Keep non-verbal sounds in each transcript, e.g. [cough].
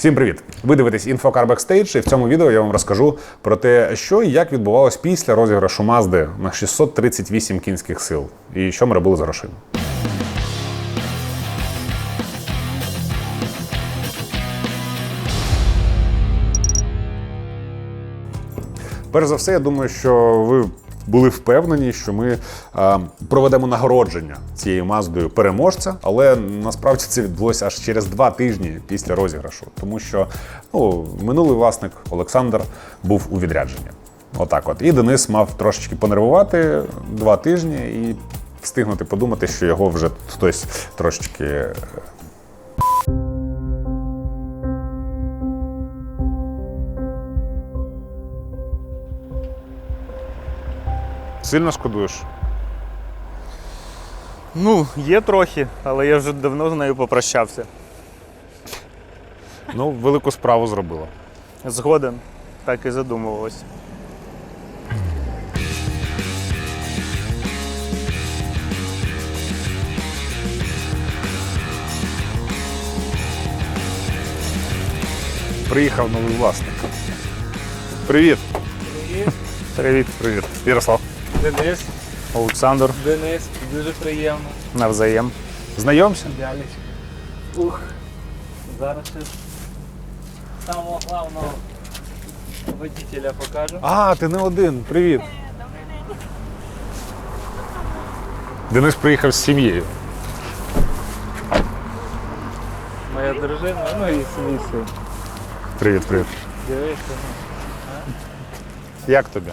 Всім привіт! Ви дивитесь Інфокар Backstage, і в цьому відео я вам розкажу про те, що і як відбувалось після розіграшу Мазди на 638 кінських сил, і що ми робили з грошима. Перш за все, я думаю, що ви були впевнені, що ми е, проведемо нагородження цією маздою переможця, але насправді це відбулося аж через два тижні після розіграшу, тому що ну, минулий власник Олександр був у відрядженні. Отак, от. І Денис мав трошечки понервувати два тижні і встигнути подумати, що його вже хтось трошечки сильно шкодуєш. Ну, є трохи, але я вже давно з нею попрощався. Ну, велику справу зробила. Згоден, так і задумувалось. Приїхав новий власник. Привіт. Привіт, Привіт. Ярослав. Денис, Олександр. Денис, дуже приємно. Навзаєм. Знайомся? Дялечка. Ух, зараз ще самого главного водителя покажу. А, ти не один. Привіт. Денис приїхав з сім'єю. Моя дружина, ну і свій син. Привіт, привіт. Дивися, Як тобі?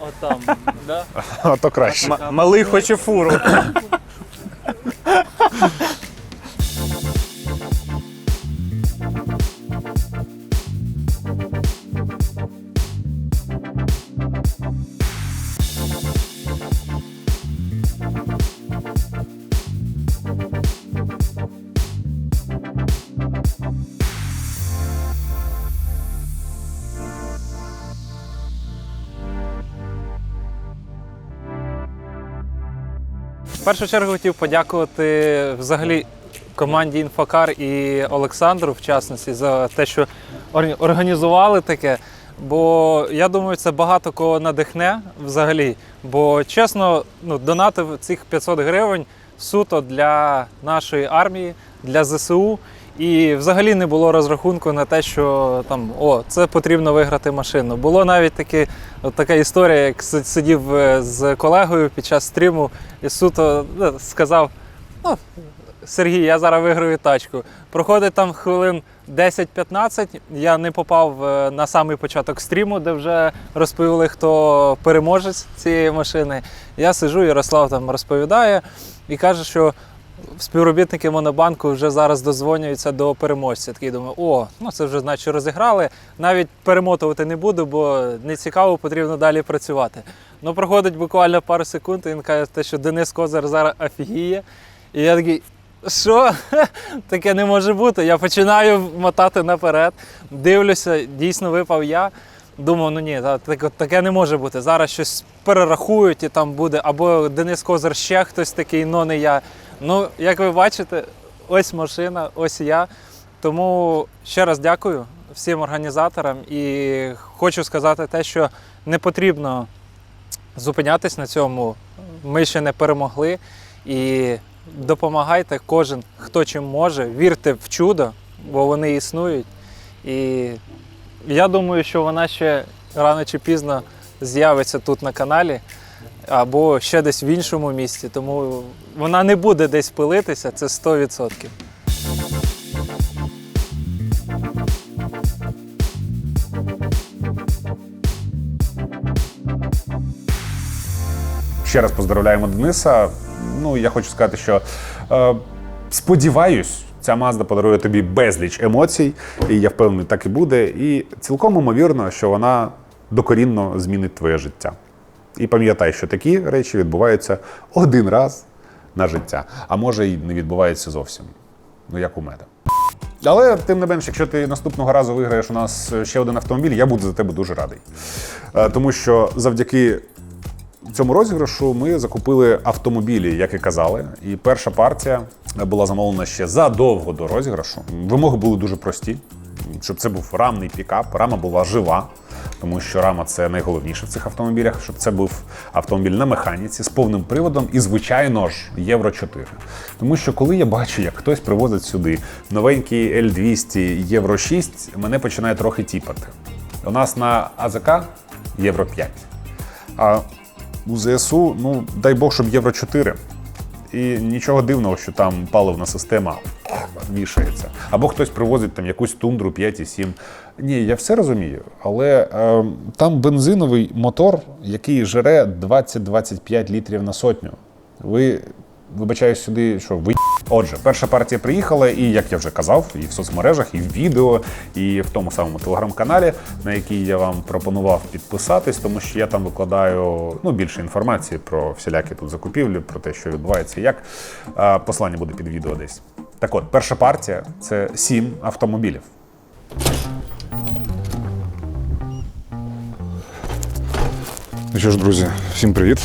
Отам, да? [laughs] А то краще. М- малий хоче фуру. [laughs] В першу чергу хотів подякувати взагалі команді Інфокар і Олександру, в частності, за те, що організували таке. Бо я думаю, це багато кого надихне взагалі. Бо чесно, ну, донатив цих 500 гривень суто для нашої армії, для ЗСУ. І взагалі не було розрахунку на те, що там о, це потрібно виграти машину. Було навіть такі, от така історія, як сидів е, з колегою під час стріму і суто ну, сказав: ну, Сергій, я зараз виграю тачку. Проходить там хвилин 10-15. Я не попав е, на самий початок стріму, де вже розповіли, хто переможець цієї машини. Я сижу, Ярослав там розповідає і каже, що співробітники Монобанку вже зараз дозвонюються до переможця. Такий думаю, о, ну це вже значить розіграли. Навіть перемотувати не буду, бо не цікаво, потрібно далі працювати. Ну, проходить буквально пару секунд, і він каже, те, що Денис Козар зараз офігіє. І я такий. Що? [laughs] Таке не може бути. Я починаю мотати наперед, дивлюся, дійсно випав я. Думав, ну ні, так- таке не може бути. Зараз щось перерахують і там буде або Денис Козар ще хтось такий, но не я. Ну, як ви бачите, ось машина, ось я. Тому ще раз дякую всім організаторам і хочу сказати те, що не потрібно зупинятись на цьому. Ми ще не перемогли. І допомагайте кожен, хто чим може. Вірте в чудо, бо вони існують. І я думаю, що вона ще рано чи пізно з'явиться тут на каналі або ще десь в іншому місці. Тому вона не буде десь пилитися, це 100%. Ще раз поздравляємо Дениса. Ну, я хочу сказати, що е, сподіваюсь, ця Мазда подарує тобі безліч емоцій, і я впевнений, так і буде. І цілком ймовірно, що вона докорінно змінить твоє життя. І пам'ятай, що такі речі відбуваються один раз на життя, а може й не відбуваються зовсім. Ну, як у мене. Але тим не менш, якщо ти наступного разу виграєш у нас ще один автомобіль, я буду за тебе дуже радий. Е, Тому що завдяки цьому розіграшу ми закупили автомобілі, як і казали. І перша партія була замовлена ще задовго до розіграшу. Вимоги були дуже прості, щоб це був рамний пікап. Рама була жива, тому що рама це найголовніше в цих автомобілях, щоб це був автомобіль на механіці з повним приводом і, звичайно ж, Євро 4. Тому що коли я бачу, як хтось привозить сюди новенький L200 Євро 6, мене починає трохи тіпати. У нас на АЗК Євро 5. А у ЗСУ, ну дай Бог, щоб Євро 4. І нічого дивного, що там паливна система вішається. Або хтось привозить там якусь тундру 5,7. Ні, я все розумію, але е, там бензиновий мотор, який жере 20-25 літрів на сотню. Ви вибачаю сюди, що ви. Отже, перша партія приїхала, і як я вже казав, і в соцмережах, і в відео, і в тому самому телеграм-каналі, на який я вам пропонував підписатись, тому що я там викладаю ну, більше інформації про всілякі тут закупівлі, про те, що відбувається, як послання буде під відео десь. Так от, перша партія це сім автомобілів. Ну що ж, друзі, всім привіт.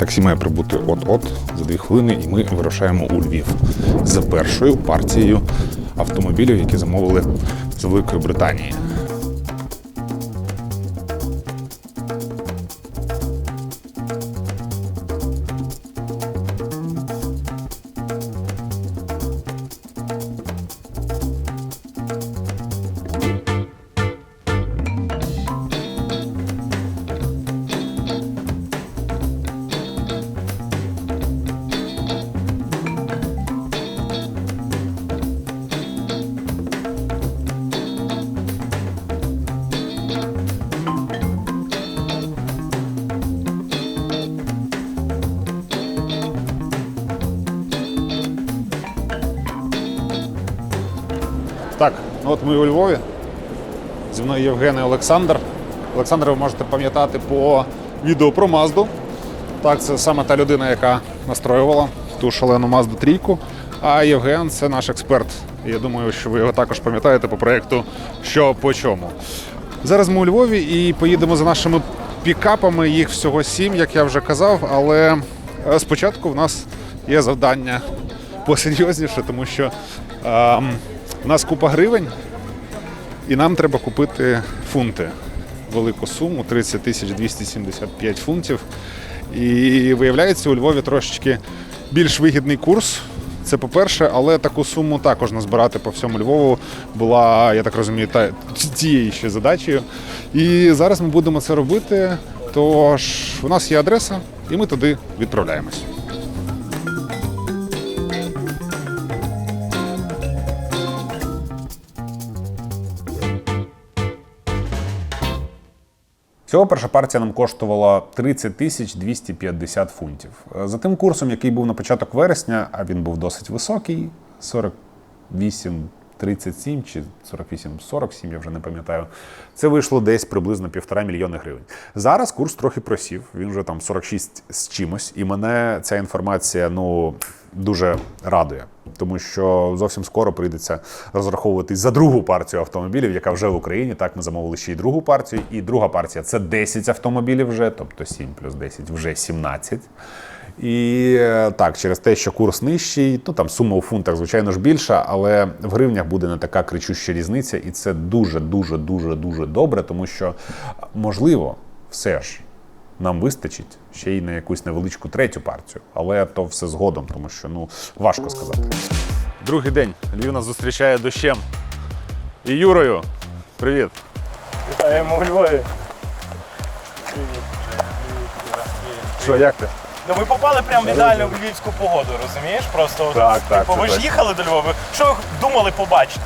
Таксі має прибути от-от за дві хвилини, і ми вирушаємо у Львів за першою партією автомобілів, які замовили з Великої Британії. От ми у Львові. Зі мною Євген і Олександр. Олександр, ви можете пам'ятати по відео про Мазду. Так, це саме та людина, яка настроювала ту шалену Мазду трійку. А Євген це наш експерт. Я думаю, що ви його також пам'ятаєте по проєкту Що по чому. Зараз ми у Львові і поїдемо за нашими пікапами. Їх всього сім, як я вже казав. Але е, спочатку в нас є завдання посерйозніше, тому що ем, у нас купа гривень, і нам треба купити фунти. Велику суму 30 тисяч 275 фунтів. І виявляється, у Львові трошечки більш вигідний курс. Це по-перше, але таку суму також назбирати по всьому Львову була, я так розумію, та, тією ще задачею. І зараз ми будемо це робити. Тож у нас є адреса, і ми туди відправляємось. Всього перша партія нам коштувала 30 тисяч 250 фунтів. Е, За тим курсом, який був на початок вересня, а він був досить високий 48 37 чи 48 47, я вже не пам'ятаю. Це вийшло десь приблизно півтора мільйони гривень. Зараз курс трохи просів, він вже там 46 з чимось, і мене ця інформація ну дуже радує, тому що зовсім скоро прийдеться розраховуватись за другу партію автомобілів, яка вже в Україні. Так, ми замовили ще й другу партію. І друга партія це 10 автомобілів вже, тобто 7 плюс 10 вже 17. І е, так, через те, що курс нижчий, ну там сума у фунтах, звичайно ж, більша, але в гривнях буде не така кричуща різниця, і це дуже, дуже, дуже, дуже добре, тому що можливо, все ж нам вистачить ще й на якусь невеличку третю партію, але то все згодом, тому що ну важко сказати. Другий день Львів нас зустрічає дощем. І Юрою. Привіт. Вітаємо у Львові. Що, як ти? Ну ми попали прямо в ідеальну львівську погоду, розумієш? Просто от, Так, так, типу, це ви ж точно. їхали до Львова. Що ви думали побачити?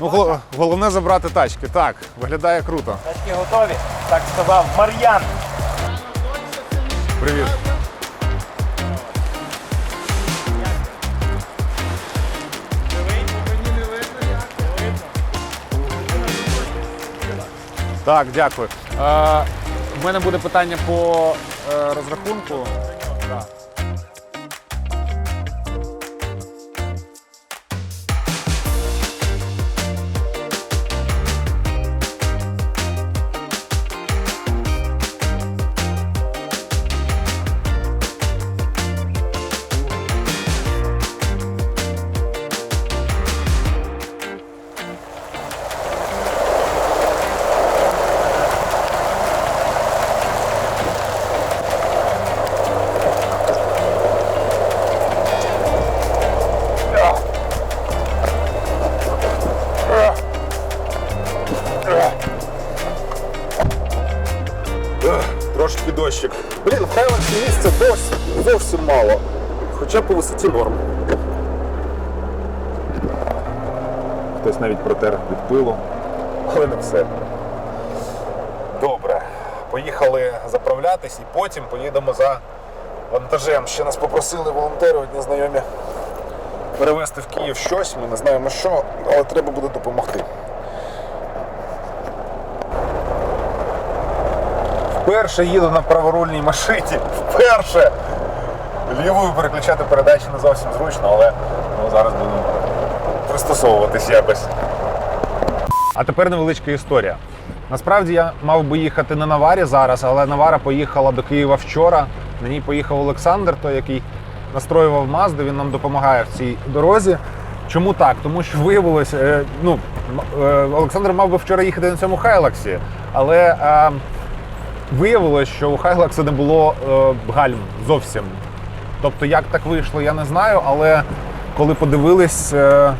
Ну, гол- головне забрати тачки. Так, виглядає круто. Тачки готові? Так сказав Мар'ян. Привіт. Так, дякую. Е, в мене буде питання по е, розрахунку. Хоча по висоті норм. Хтось навіть протер від пилу, але не все. Добре. Поїхали заправлятись і потім поїдемо за вантажем. Ще нас попросили волонтери, одні знайомі, перевезти в Київ щось. Ми не знаємо що, але треба буде допомогти. Вперше їду на праворульній машині. Вперше! Лівою переключати передачі не зовсім зручно, але ну, зараз будемо пристосовуватись якось. А тепер невеличка історія. Насправді я мав би їхати на Наварі зараз, але Навара поїхала до Києва вчора. На ній поїхав Олександр, той, який настроював Мазду, він нам допомагає в цій дорозі. Чому так? Тому що виявилось, е, ну, е, Олександр мав би вчора їхати на цьому Хайлаксі, але е, виявилось, що у Хайлакса не було е, гальм зовсім. Тобто, як так вийшло, я не знаю, але коли подивились, е,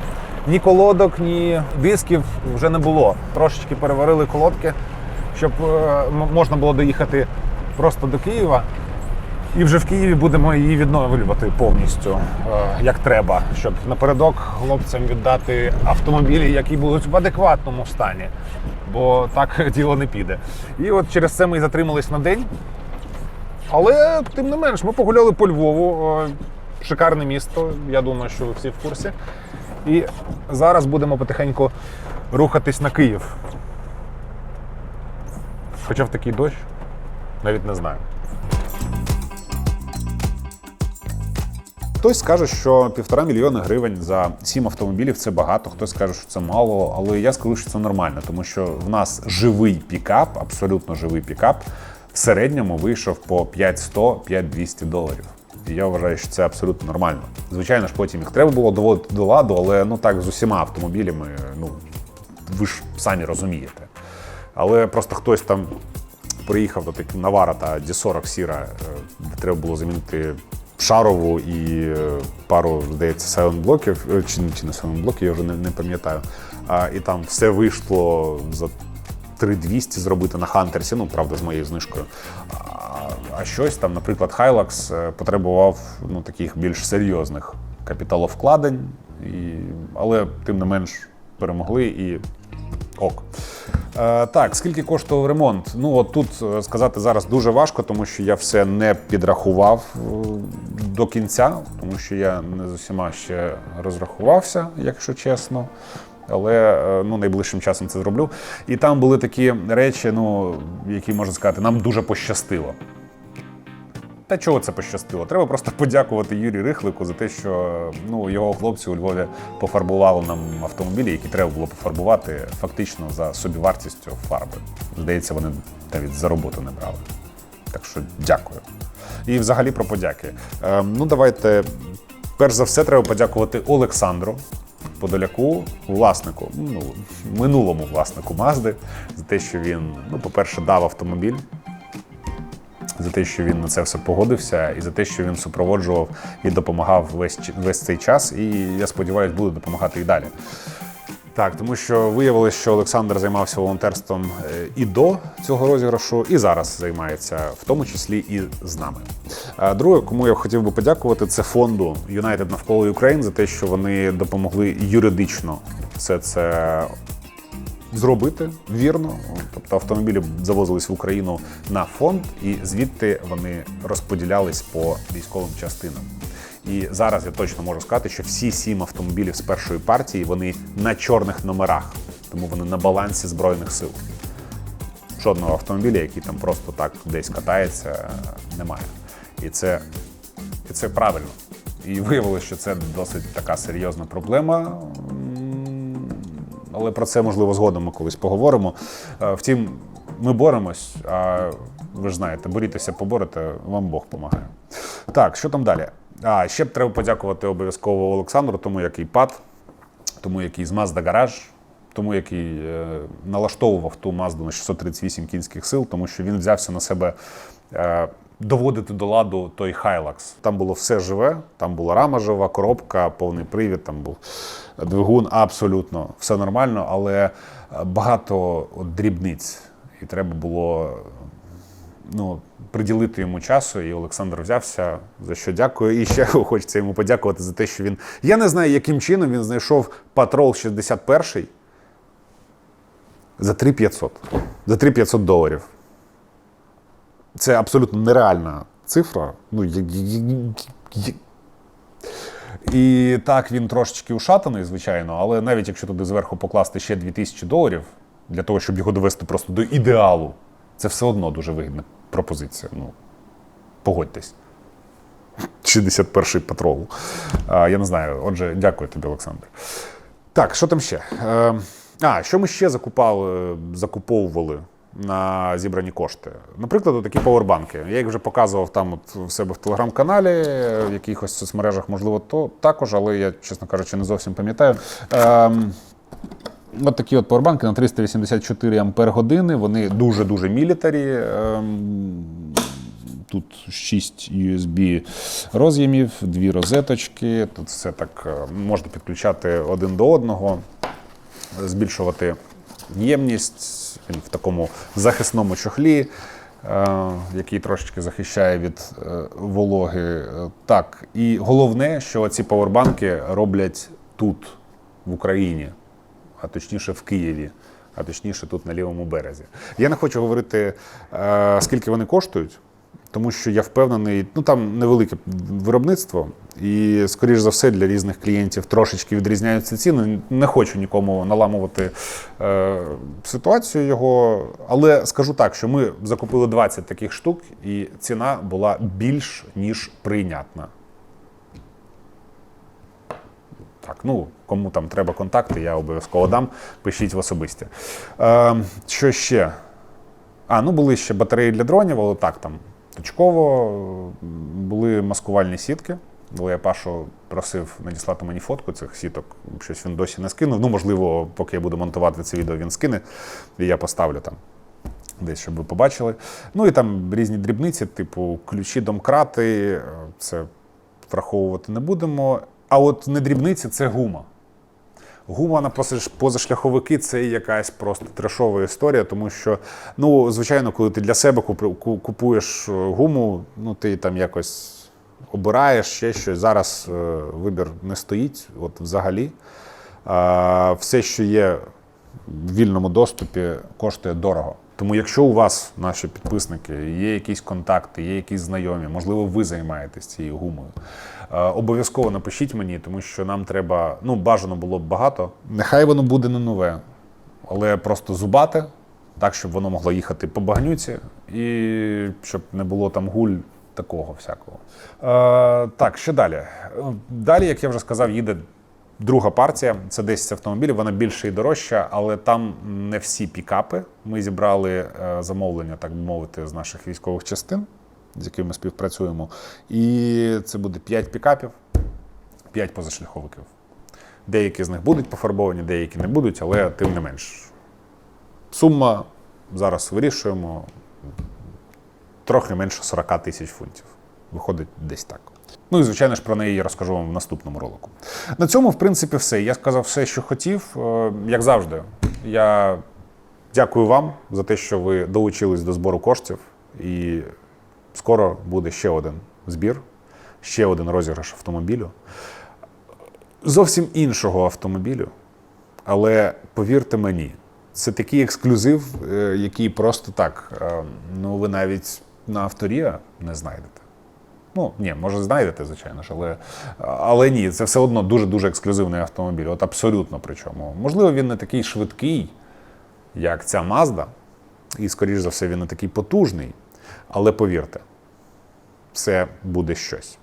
ні колодок, ні дисків вже не було. Трошечки переварили колодки, щоб е, можна було доїхати просто до Києва. І вже в Києві будемо її відновлювати повністю е, як треба, щоб напередок хлопцям віддати автомобілі, які будуть в адекватному стані. Бо так [laughs] діло не піде. І от через це ми і затримались на день. Але тим не менш, ми погуляли по Львову. Шикарне місто, я думаю, що ви всі в курсі. І зараз будемо потихеньку рухатись на Київ. Хоча в такий дощ, навіть не знаю. Хтось скаже, що півтора мільйони гривень за сім автомобілів це багато, хтось скаже, що це мало, але я скажу, що це нормально, тому що в нас живий пікап, абсолютно живий пікап, в середньому вийшов по 5100-5200 доларів. І я вважаю, що це абсолютно нормально. Звичайно ж, потім їх треба було доводити до ладу, але ну так з усіма автомобілями, ну ви ж самі розумієте. Але просто хтось там приїхав до таких Навара та D40 Сіра, е, де треба було замінити шарову і е, пару, здається, сайлент-блоків, е, чи, чи не сайлент-блоків, я вже не, не пам'ятаю. І там все вийшло за 3200 зробити на Хантерсі, ну, правда, з моєю знижкою. А, щось там, наприклад, Hilux е, потребував ну, таких більш серйозних капіталовкладень, і, але тим не менш перемогли і ок. Е, так, скільки коштував ремонт? Ну от тут е, сказати зараз дуже важко, тому що я все не підрахував е, до кінця, тому що я не з усіма ще розрахувався, якщо чесно. Але е, ну, найближчим часом це зроблю. І там були такі речі, ну, які можна сказати, нам дуже пощастило. Та чого це пощастило? Треба просто подякувати Юрію Рихлику за те, що ну, його хлопці у Львові пофарбували нам автомобілі, які треба було пофарбувати фактично за собівартістю фарби. Здається, вони навіть за роботу не брали. Так що дякую. І взагалі про подяки. Е, ну, давайте, перш за все, треба подякувати Олександру. Подоляку, власнику, ну минулому власнику Мазди, за те, що він, ну, по-перше, дав автомобіль, за те, що він на це все погодився, і за те, що він супроводжував і допомагав весь, весь цей час. І я сподіваюся, буде допомагати і далі. Так, тому що виявилось, що Олександр займався волонтерством е, і до цього розіграшу, і зараз займається, в тому числі і з нами. Друге, кому я хотів би подякувати, це фонду United навколо Ukraine за те, що вони допомогли юридично все це зробити вірно. Тобто автомобілі завозились в Україну на фонд, і звідти вони розподілялись по військовим частинам. І зараз я точно можу сказати, що всі сім автомобілів з першої партії вони на чорних номерах, тому вони на балансі збройних сил. Жодного автомобіля, який там просто так десь катається, немає. І це, і це правильно. І виявилося, що це досить така серйозна проблема. Але про це можливо згодом ми колись поговоримо. Е, Втім, ми боремось, ви ж знаєте, борітеся, поборете, вам Бог допомагає. Так, що там далі? А, ще б треба подякувати обов'язково Олександру, тому який пад, тому який з Mazda Garage, тому який е, налаштовував ту Mazda на 638 кінських сил, тому що він взявся на себе е, доводити до ладу той Hilux. Там було все живе, там була рама жива, коробка, повний привід, там був двигун, абсолютно все нормально, але е, багато от дрібниць. І треба було ну, приділити йому часу, і Олександр взявся, за що дякую. І ще [laughs] хочеться йому подякувати за те, що він. Я не знаю, яким чином він знайшов патрол 61 за 3500. За 3500 доларів. Це абсолютно нереальна цифра. Ну, і так, він трошечки ушатаний, звичайно, але навіть якщо туди зверху покласти ще 2000 доларів для того, щоб його довести просто до ідеалу, це все одно дуже вигідна пропозиція. Ну, погодьтесь. 61-й патрол. А, я не знаю. Отже, дякую тобі, Олександр. Так, що там ще? Е, а, що ми ще закупали, закуповували на зібрані кошти? Наприклад, такі павербанки. Я їх вже показував там от в себе в телеграм-каналі, в якихось соцмережах, можливо, то також, але я, чесно кажучи, не зовсім пам'ятаю. От такі от павербанки на 384 ампер години. Вони дуже-дуже мілітарі. Ем, Тут 6 USB роз'ємів, дві розеточки. Тут все так е, можна підключати один до одного, збільшувати ємність Він в такому захисному чохлі, е, який трошечки захищає від е, вологи. Так, і головне, що ці павербанки роблять тут, в Україні, а точніше в Києві. А точніше, тут на лівому березі. Я не хочу говорити, е, скільки вони коштують, тому що я впевнений, ну там невелике виробництво, і, скоріш за все, для різних клієнтів трошечки відрізняються ціни. Не хочу нікому наламувати е, ситуацію його. Але скажу так, що ми закупили 20 таких штук, і ціна була більш ніж прийнятна. Так, ну кому там треба контакти, я обов'язково дам. Пишіть в особисті. Е, що ще? А, ну були ще батареї для дронів, але так там точково. Були маскувальні сітки. Але я Пашу просив надіслати мені фотку цих сіток. Щось він досі не скинув. Ну, можливо, поки я буду монтувати це відео, він скине, і я поставлю там. Десь, щоб ви побачили. Ну і там різні дрібниці, типу ключі, домкрати. е, Це враховувати не будемо. А от не дрібниці це гума. Гума на позашляховики це якась просто трешова історія, тому що, ну, звичайно, коли ти для себе купуєш е, гуму, ну ти там якось обираєш ще щось. Зараз е, вибір не стоїть, от взагалі. А, все, що є в вільному доступі, коштує дорого. Тому, якщо у вас, наші підписники, є якісь контакти, є якісь знайомі, можливо, ви займаєтесь цією гумою. е, Обов'язково напишіть мені, тому що нам треба, ну, бажано було б багато. Нехай воно буде не нове, але просто зубате, так, щоб воно могло їхати по багнюці, і щоб не було там гуль такого всякого. Е, так, що далі? Е, Далі, як я вже сказав, їде друга партія. Це 10 автомобілів, вона більше і дорожча, але там не всі пікапи. Ми зібрали е, замовлення, так би мовити, з наших військових частин, з якими ми співпрацюємо. І це буде 5 пікапів, 5 позашляховиків. Деякі з них будуть пофарбовані, деякі не будуть, але тим не менш. Сума зараз вирішуємо трохи менше 40 тисяч фунтів. Виходить десь так. Ну і звичайно ж про неї я розкажу вам в наступному ролику. На цьому, в принципі, все. Я сказав все, що хотів. Е, Як завжди, я дякую вам за те, що ви долучились до збору коштів. І скоро буде ще один збір, ще один розіграш автомобілю. Зовсім іншого автомобілю. Але повірте мені, це такий ексклюзив, е, який просто так, е, ну ви навіть на авторія не знайдете. Ну, ні, може, знайдете, звичайно ж, але, але ні, це все одно дуже-дуже ексклюзивний автомобіль. От абсолютно причому. Можливо, він не такий швидкий, як ця Mazda, і, скоріш за все, він не такий потужний. Але повірте, це буде щось.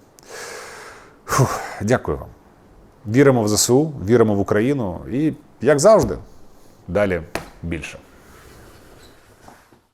Фух, дякую вам. Віримо в ЗСУ, віримо в Україну і, як завжди, далі більше.